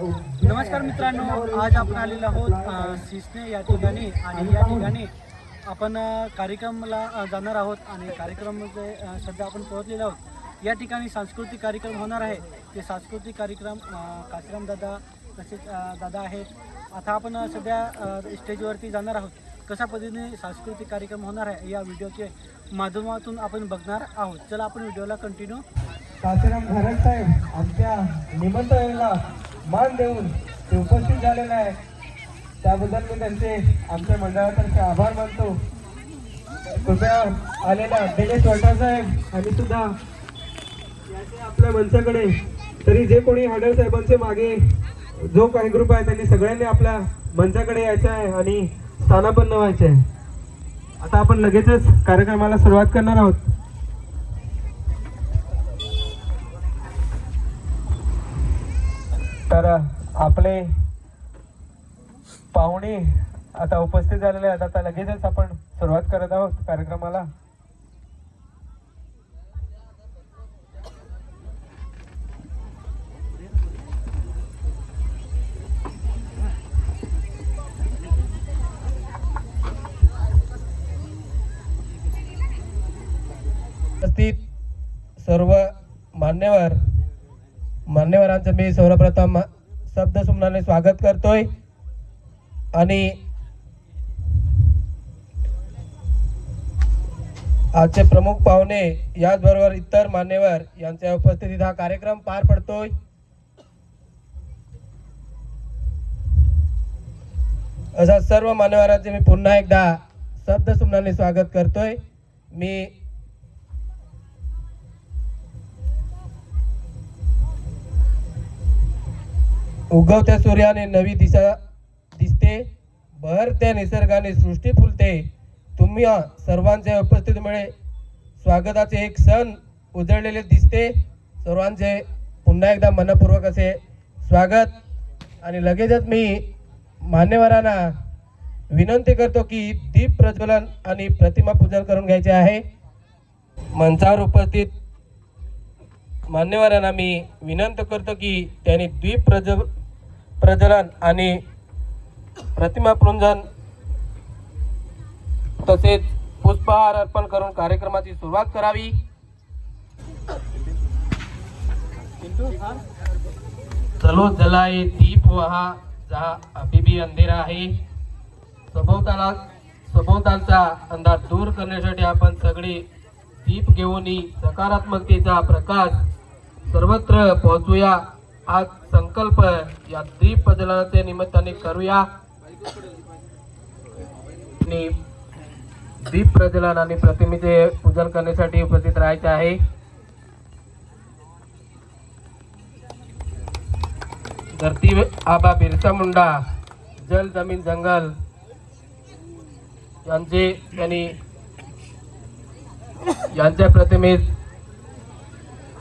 नमस्कार मित्रांनो आज आपण आलेलो आहोत सिसने या ठिकाणी आणि या ठिकाणी आपण कार्यक्रमाला जाणार आहोत आणि कार्यक्रमामध्ये सध्या आपण पोहोचलेलो आहोत. या ठिकाणी सांस्कृतिक कार्यक्रम होणार आहे. ते सांस्कृतिक कार्यक्रम काशीराम दादा तसेच दादा आहेत. आता आपण सध्या स्टेजवरती जाणार आहोत. कशा पद्धतीने सांस्कृतिक कार्यक्रम होणार आहे या व्हिडिओचे माध्यमातून आपण बघणार आहोत. चला आपण व्हिडिओला कंटिन्यू काशीराम साहेब आमच्या निमंत्रणाला मान देऊन ते उपस्थित झालेले आहे त्याबद्दल मी त्यांचे आमच्या मंडळातर्फे आभार मानतो. कृपया आलेल्या दिनेश वाटा साहेब आणि सुद्धा याचे आपल्या मंचाकडे तरी जे कोणी हॉटेल साहेबांचे मागे जो काही ग्रुप आहे त्यांनी सगळ्यांनी आपल्या मंचाकडे यायचं आहे आणि स्थानापन्न व्हायचं आहे. आता आपण लगेचच कार्यक्रमाला सुरुवात करणार आहोत. आपले पाहुणे आता उपस्थित झालेले आहेत. आता लगेचच आपण सुरुवात करत आहोत कार्यक्रमाला. सर्व मान्यवर मान्यवरांचं मी सर्वप्रथम शब्द सुमनाने स्वागत करतोय. आणि आजचे प्रमुख पाहुणे याचबरोबर इतर मान्यवर यांच्या उपस्थितीत हा कार्यक्रम पार पडतोय. असा सर्व मान्यवरांचे मी पुन्हा एकदा शब्द सुमनाने स्वागत करतोय. मी उगवत्या सूर्याने नवी दिशा दिसते बहरत्या निसर्गाने सृष्टी फुलते. तुम्ही सर्वांच्या उपस्थितीमुळे स्वागताचे एक सण उजळलेले दिसते. सर्वांचे पुन्हा एकदा मनपूर्वक असे स्वागत. आणि लगेचच मी मान्यवरांना विनंती करतो की दीप प्रज्वलन आणि प्रतिमा पूजन करून घ्यायचे आहे. मंचावर उपस्थित मान्यवरांना मी विनंती करतो की त्यांनी द्वीप प्रज प्रज्वलन आणि प्रतिमा प्रुंजन तसेच पुष्पहार अर्पण करून कार्यक्रमाची सुरुवात करावी. चलो जलाए दीप वहा जहा अभिबी अंधेरा आहे सभोवताला सभोवतालचा अंधार दूर करण्यासाठी आपण सगळे दीप घेऊन सकारात्मकतेचा प्रकाश सर्वत्र पोहोचूया. आज संकल्प या द्वीप प्रज्वलनाच्या निमित्ताने करूया. आणि दीप प्रज्वलन आणि प्रतिमेचे पूजन करण्यासाठी उपस्थित राहायचे आहे. धरती आबा बिरसा मुंडा जल जमीन जंगल यांचे त्यांनी यांच्या प्रतिमेस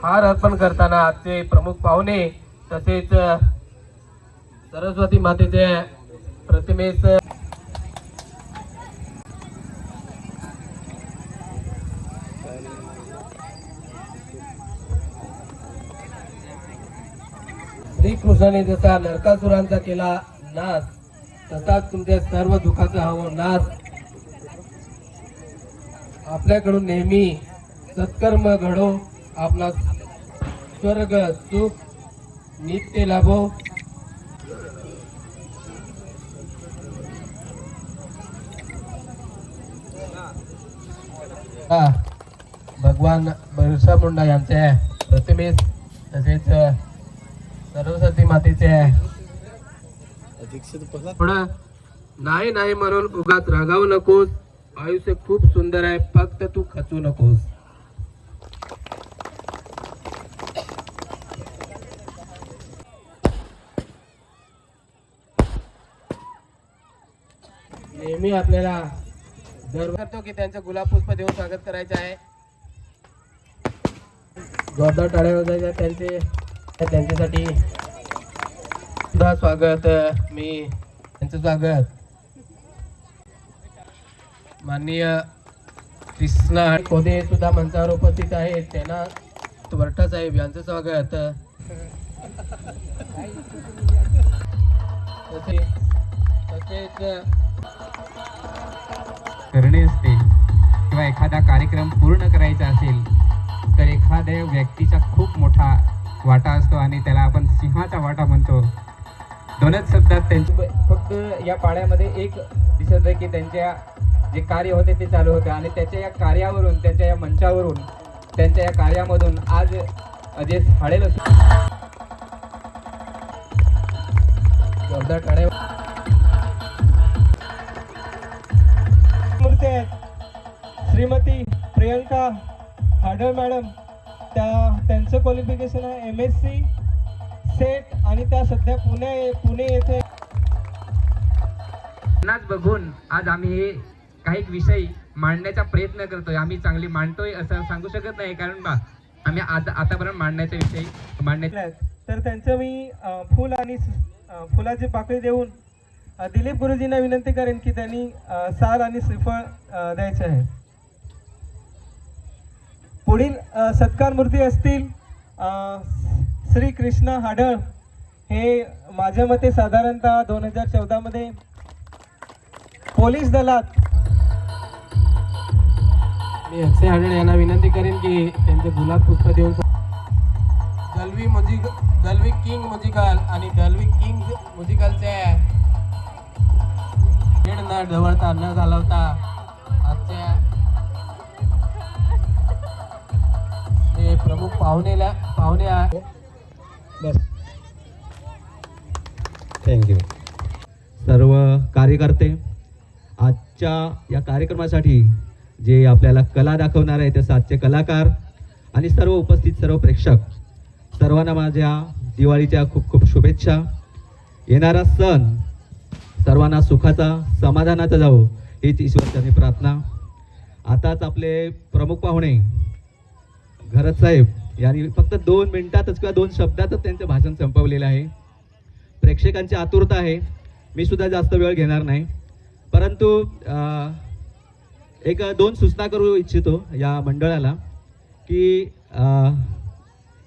हार अर्पण करताना आजचे प्रमुख पाहुणे तसेच सरस्वती मातेचे प्रतिमेस श्रीकृष्णाने जसा नरकासुरांचा केला नाश तसाच तुमच्या सर्व दुःखाचा हवं नाश आपल्याकडून नेहमी सत्कर्म घडो आपला स्वर्ग सुख नित्य लाभो। हा, भगवान बिरसा मुंडा यांच्या प्रतिमेस तसेच सरस्वती मातेचे. थोडं नाही नाही म्हणून उगाच रागावू नकोस. आयुष्य खूप सुंदर आहे फक्त तू खचू नकोस. नेहमी आपल्याला गर्व करतो की त्यांचं गुलाब पुष्प देऊन स्वागत करायचं आहे. जोरदार टाळ्या वाजायच्या त्यांचे त्यांच्यासाठी सुद्धा स्वागत मी त्यांचं स्वागत. माननीय कृष्णा खोदे सुद्धा मंचावर उपस्थित आहेत. त्यांना वरठा साहेब यांचं स्वागत. तसे तसेच करणे असते किंवा एखादा कार्यक्रम पूर्ण करायचा असेल तर एखाद्या व्यक्तीचा खूप मोठा वाटा असतो आणि त्याला आपण सिंहाचा वाटा म्हणतो. दोनच शब्दात त्यांचे फक्त या पाड्यामध्ये एक दिसत आहे की त्यांच्या जे कार्य होते ते चालू होते आणि त्याच्या या कार्यावरून त्यांच्या या मंचावरून त्यांच्या या कार्यामधून आज जे हाडेल जोरदार आहेत श्रीमती प्रियंका हाडळ मॅडम त्या त्यांचं क्वालिफिकेशन आहे एम एस सी सेट आणि त्या सध्या पुणे पुणे येथे बघून आज आम्ही हे काही विषय मांडण्याचा प्रयत्न करतोय आम्ही चांगली मांडतोय असं सांगू शकत नाही कारण बा आम्ही आता आतापर्यंत मांडण्याचा विषय मांडण्याचा आहेत. तर त्यांचं मी फुल आणि फुलाची पाकळी देऊन दिलीप गुरुजींना विनंती करेन की त्यांनी सार आणि श्रीफळ द्यायचे आहे. पुढील सत्कार मूर्ती असतील श्री कृष्ण हाडळ हे माझ्या मते साधारणतः दोन हजार चौदामध्ये पोलीस दलात मी अक्षय हाडळ यांना विनंती करेन की त्यांचे गुलाब पुष्प देऊन Dalvi Music Dalvi King Musical आणि दलवी किंग म्युझिकलचे खेळ न ढवळता न घालवता आजच्या हे प्रमुख पाहुणेला पाहुणे बस. थँक्यू सर्व कार्यकर्ते आजच्या या कार्यक्रमासाठी जे आपल्याला कला दाखवणार आहे ते आजचे कलाकार आणि सर्व उपस्थित सर्व प्रेक्षक सर्वांना माझ्या दिवाळीच्या खूप खूप शुभेच्छा. येणारा सण सर्वांना सुखाचा समाधानाचा जावो हीच ईश्वरचरणी प्रार्थना. आताच आपले प्रमुख पाहुणे घरत साहेब यांनी फक्त दोन मिनिटातच किंवा दोन शब्दातच त्यांचं भाषण संपवलेलं आहे. प्रेक्षकांची आतुरता आहे. मी सुद्धा जास्त वेळ घेणार नाही. परंतु एक दोन सूचना करू इच्छितो या मंडळाला की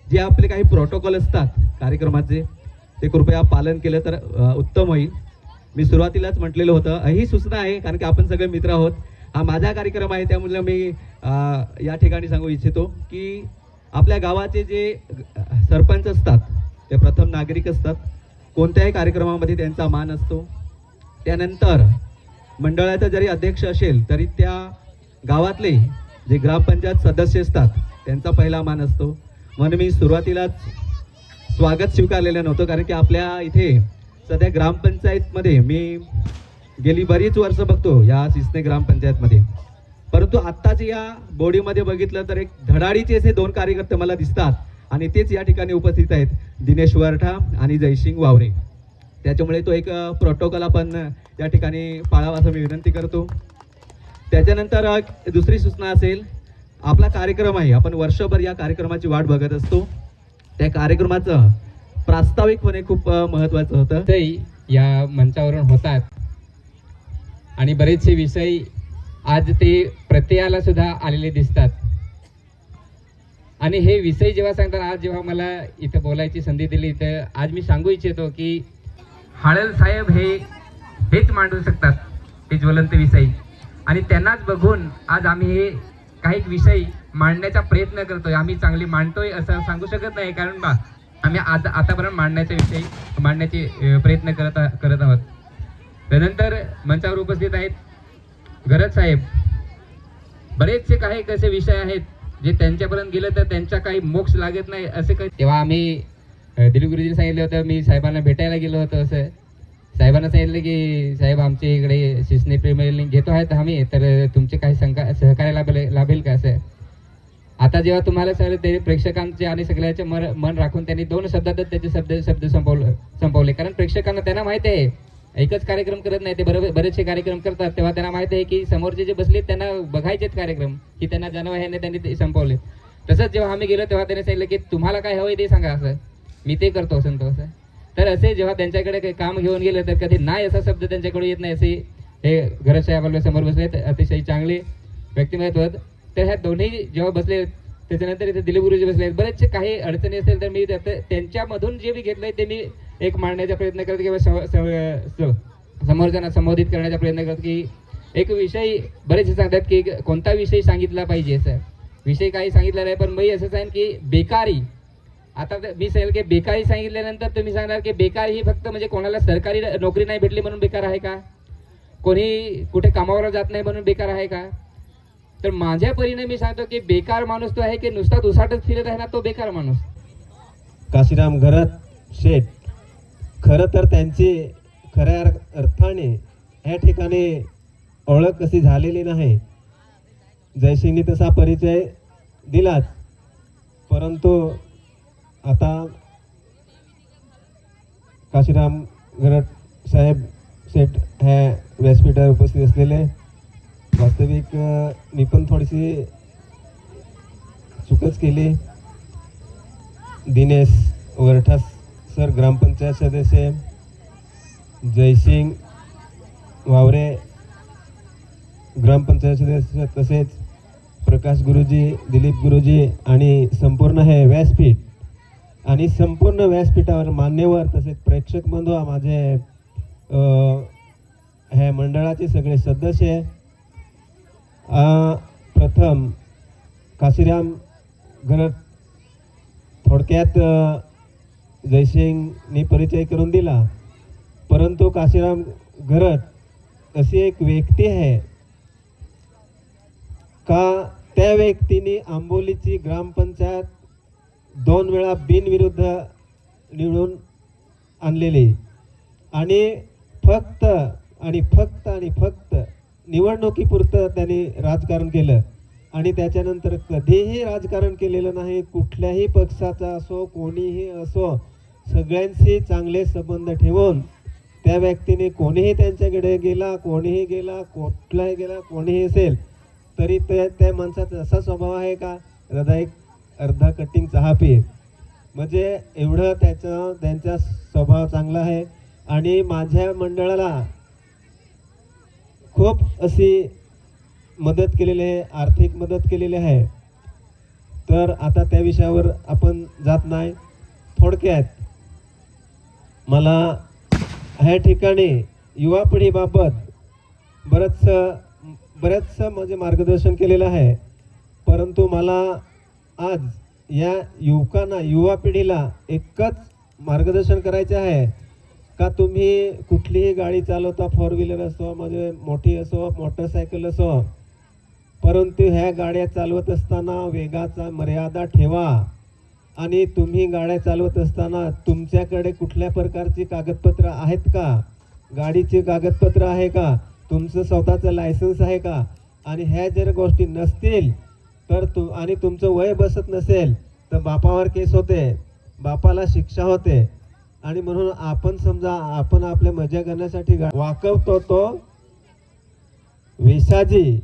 जे आपले काही प्रोटोकॉल असतात कार्यक्रमाचे ते कृपया पालन केलं तर उत्तम होईल. मी सुरुवातीलाच म्हटलेलं होतं ही सूचना आहे कारण की आपण सगळे मित्र आहोत. हा माझा कार्यक्रम आहे त्यामुळे मी या ठिकाणी सांगू इच्छितो की आपल्या गावाचे जे सरपंच असतात ते प्रथम नागरिक असतात. कोणत्याही कार्यक्रमामध्ये त्यांचा मान असतो. त्यानंतर मंडळाचा जरी अध्यक्ष असेल तरी त्या गावातले जे ग्रामपंचायत सदस्य असतात त्यांचा पहिला मान असतो. म्हणून मी सुरुवातीलाच स्वागत स्वीकारलेलं नव्हतं कारण की आपल्या इथे सध्या ग्रामपंचायतमध्ये मी गेली बरीच वर्ष बघतो या सिसने ग्रामपंचायतमध्ये. परंतु आत्ताच या बॉडीमध्ये बघितलं तर एक धडाडीचे असे दोन कार्यकर्ते मला दिसतात आणि तेच या ठिकाणी उपस्थित आहेत. दिनेश वरठा आणि जयसिंग वावरे. त्याच्यामुळे तो एक प्रोटोकॉल आपण या ठिकाणी पाळावा असं मी विनंती करतो. त्याच्यानंतर दुसरी सूचना असेल आपला कार्यक्रम आहे. आपण वर्षभर या कार्यक्रमाची वाट बघत असतो. त्या कार्यक्रमाचं प्रास्ताविकपणे खूप महत्वाचं महत्त्वाचं होतं. ते या मंचावरून होतात. आणि बरेचसे विषय आज ते प्रत्ययाला सुद्धा आलेले दिसतात. आणि हे विषय जेव्हा सांगतात आज जेव्हा मला इथं बोलायची संधी दिली तर आज मी सांगू इच्छितो की हाळल साहेब हे हेच मांडू शकतात हे ज्वलंत विषय. आणि त्यांनाच बघून आज आम्ही हे काही विषय मांडण्याचा प्रयत्न करतोय. आम्ही चांगली मांडतोय असं सांगू शकत नाही. कारण बा आम्ही आज आतापर्यंत मांडण्याच्या विषय मांडण्याचे प्रयत्न करत आ- करत आहोत. त्यानंतर मंचावर उपस्थित आहेत गरज साहेब. बरेचसे काही कसे विषय आहेत जे त्यांच्यापर्यंत गेलं तर त्यांचा काही मोक्ष लागत नाही असे काही तेव्हा आम्ही दिलीप गुरुजी सांगितलं होतं मी साहेबांना भेटायला गेलो होतो असं. साहेबांना सांगितलं की साहेब आमच्या इकडे शिसने प्रेम लीग घेतो आहेत आम्ही तर तुमचे काही संका सहकार्य लाभेल लाभेल का असं? आता जेव्हा तुम्हाला सांगितलं ते प्रेक्षकांचे आणि सगळ्याचे मन मन राखून त्यांनी दोन शब्दातच त्याचे शब्द शब्द संपवले संपवले. कारण प्रेक्षकांना त्यांना माहिती आहे एकच कार्यक्रम करत नाही ते बरोबर बरेचसे कार्यक्रम करतात. तेव्हा त्यांना माहिती आहे की समोरचे जे बसले त्यांना बघायचेच कार्यक्रम की त्यांना जाणव ह्याने त्यांनी ते संपवले. तसंच जेव्हा आम्ही गेलो तेव्हा त्यांनी सांगितलं की तुम्हाला काय हवंय ते सांगा असं. मी ते करतो संतो असं. तर असे जेव्हा त्यांच्याकडे काही काम घेऊन गेले तर कधी नाही असा शब्द त्यांच्याकडे येत नाही असे हे घरच आपल्यासमोर बसले अतिशय चांगले व्यक्तिमत्व. तर ह्या दोन्ही जेव्हा बसले त्याच्यानंतर इथे दिलीप गुरुजी बसले. आहेत बरेचसे काही अडचणी असेल तर मी त्यात- त्यांच्यामधून जे मी घेतलंय ते मी एक मांडण्याचा प्रयत्न करतो किंवा स- समोरच्यांना संबोधित करण्याचा प्रयत्न करतो की एक विषय बरेचसे सांगतात की कोणता विषय सांगितला पाहिजे सर? विषय काही सांगितला नाही पण मी असं सांगेन की बेकारी. आता तर मी सांगेल की बेकारी सांगितल्यानंतर तुम्ही सांगणार की बेकारी ही फक्त म्हणजे कोणाला सरकारी नोकरी नाही भेटली म्हणून बेकार आहे का? कोणी कुठे कामावर जात नाही म्हणून बेकार आहे का? तर माझ्या परीने मी सांगतो की बेकार माणूस तो आहे की नुसता दुसाटच फिरत आहे ना तो बेकार माणूस. काशीराम घरत शेठ खरं तर त्यांची खऱ्या अर्थाने या ठिकाणी ओळख कशी झालेली नाही. जयसिंगने तसा परिचय दिलाच परंतु आता काशीराम गरट साहेब शेठ ह्या व्यासपीठावर उपस्थित असलेले वास्तविक मी पण थोडीशी चुकच केली. दिनेश वरठास सर ग्रामपंचायत सदस्य जयसिंग वावरे ग्रामपंचायत सदस्य तसेच प्रकाश गुरुजी दिलीप गुरुजी आणि संपूर्ण हे व्यासपीठ आणि संपूर्ण व्यासपीठावर मान्यवर तसेच प्रेक्षक बंधू माझे हे मंडळाचे सगळे सदस्य आहे प्रथम काशीराम घरत थोडक्यात जयसिंगने जयसिंगनी परिचय करून दिला. परंतु काशीराम घरत अशी एक व्यक्ती आहे. का त्या व्यक्तीने आंबोलीची ग्रामपंचायत दोन वेळा बिनविरुद्ध निवडून आणलेली? आणि फक्त आणि फक्त आणि फक्त निवडणुकीपुरतं त्यांनी राजकारण केलं. आणि त्याच्यानंतर कधीही राजकारण केलेलं नाही कुठल्याही पक्षाचा असो कोणीही असो सगळ्यांशी चांगले संबंध ठेवून त्या व्यक्तीने कोणीही त्यांच्याकडे गेला कोणीही गेला कुठलाही गेला कोणीही असेल तरी त्या त्या माणसाचा असा स्वभाव आहे का? हृदय अर्धा कटिंग चहा पिये म्हणजे एवढं त्याचं त्यांचा स्वभाव चांगला आहे. आणि माझ्या मंडळाला खूप अशी मदत केलेली आहे आर्थिक मदत केलेली आहे. तर आता त्या विषयावर आपण जात नाही. थोडक्यात मला ह्या ठिकाणी युवा पिढीबाबत बरंचसं बऱ्याचसं म्हणजे मार्गदर्शन केलेलं आहे. परंतु मला आज या युवकांना युवा पिढीला एकच मार्गदर्शन करायचे आहे. का तुम्ही कुठलीही गाडी चालवता फोर व्हीलर असो म्हणजे मोठी असो मोटरसायकल असो परंतु ह्या गाड्या चालवत असताना वेगाचा मर्यादा ठेवा. आणि तुम्ही गाड्या चालवत असताना तुमच्याकडे कुठल्या प्रकारची कागदपत्र आहेत का? गाडीचे कागदपत्र आहे का? तुमचं स्वतःचं लायसन्स आहे का? आणि ह्या जर गोष्टी नसतील तर तु आणि तुमचं वय बसत नसेल तर बापावर केस होते बापाला शिक्षा होते आणि म्हणून आपण समजा आपण आपल्या मजा करण्यासाठी वाकवतो तो विसाजी.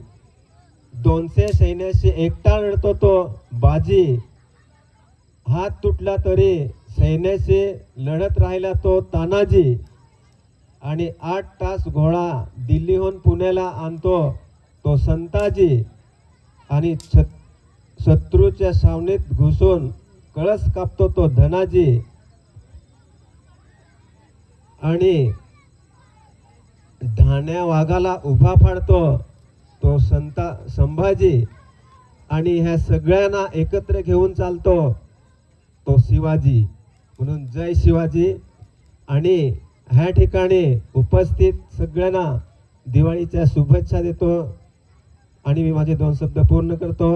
दोनशे सैन्याशी एकटा लढतो तो बाजी. हात तुटला तरी सैन्याशी लढत राहिला तो तानाजी. आणि आठ तास घोडा दिल्लीहून पुण्याला आणतो तो संताजी. आणि छत शत्रूच्या सावणीत घुसून कळस कापतो तो धनाजी. आणि धाण्या वाघाला उभा फाडतो तो संता संभाजी आणि ह्या सगळ्यांना एकत्र घेऊन चालतो तो शिवाजी. म्हणून जय शिवाजी. आणि ह्या ठिकाणी उपस्थित सगळ्यांना दिवाळीच्या शुभेच्छा देतो. आणि मी माझे दोन शब्द पूर्ण करतो.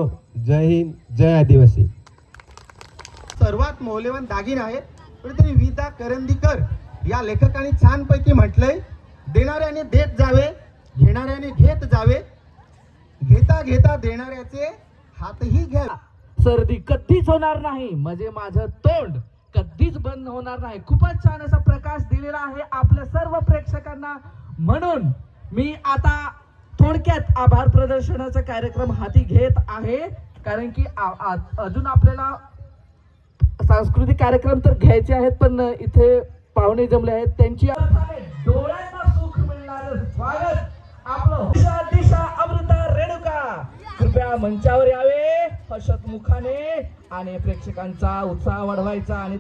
जय हिंद जय आदिवासी. सर्वात मौल्यवान दागिना आहे कुठेतरी विदा करंदीकर. या लेखकाने छानपैकी म्हटलंय देणाऱ्याने देत जावे घेणाऱ्याने घेत जावे. घेता घेता देणाऱ्याचे हातही घ्या. सर्दी कधीच होणार नाही म्हणजे माझं तोंड कधीच बंद होणार नाही. खूपच छान असा प्रकाश दिलेला आहे आपल्या सर्व प्रेक्षकांना. म्हणून मी आता थोडक्यात आभार प्रदर्शनाचा कार्यक्रम हाती घेत आहे. कारण की आ- अजून आपल्याला सांस्कृतिक कार्यक्रम तर घ्यायचे आहेत पण इथे पाहुणे जमले आहेत. त्यांची डोळ्यांना सुख मिळणार स्वागत. आपलं दिशा दिशा अमृता रेणुका. कृपया मंचावर यावे हर्षद मुखाने आणि प्रेक्षकांचा उत्साह वाढवायचा आणि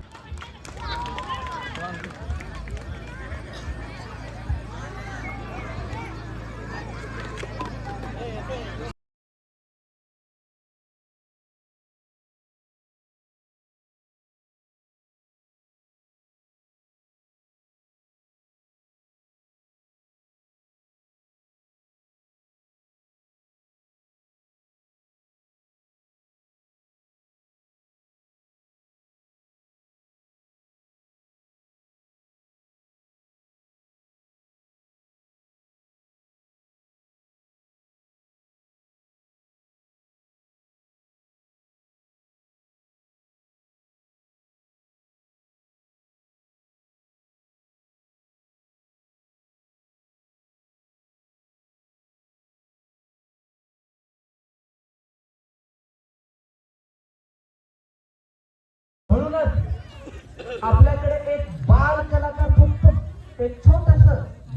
आपल्याकडे एक बाल कलाकार फक्त एक छोटस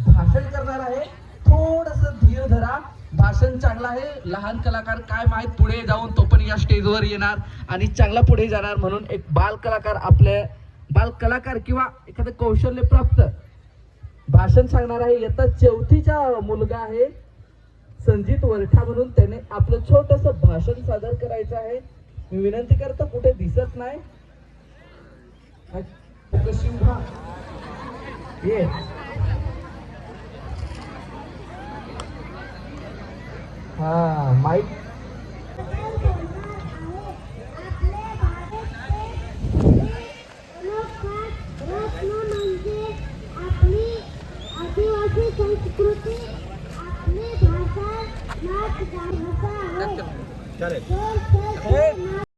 भाषण करणार आहे. थोडस धीर धरा. भाषण चांगलं आहे. लहान कलाकार काय माहीत पुढे जाऊन तो पण या स्टेजवर येणार आणि चांगला पुढे जाणार म्हणून एक बाल कलाकार आपल्या बाल कलाकार किंवा एखादं कौशल्य प्राप्त. भाषण सांगणार आहे. येता चौथीचा मुलगा आहे. संजित वरठा म्हणून त्याने आपलं छोटस भाषण सादर करायचं आहे. मी विनंती करतो कुठे दिसत नाही. सिंहा ये हा माईक संस्कृती आपली भाषा नाच भाषा आहे.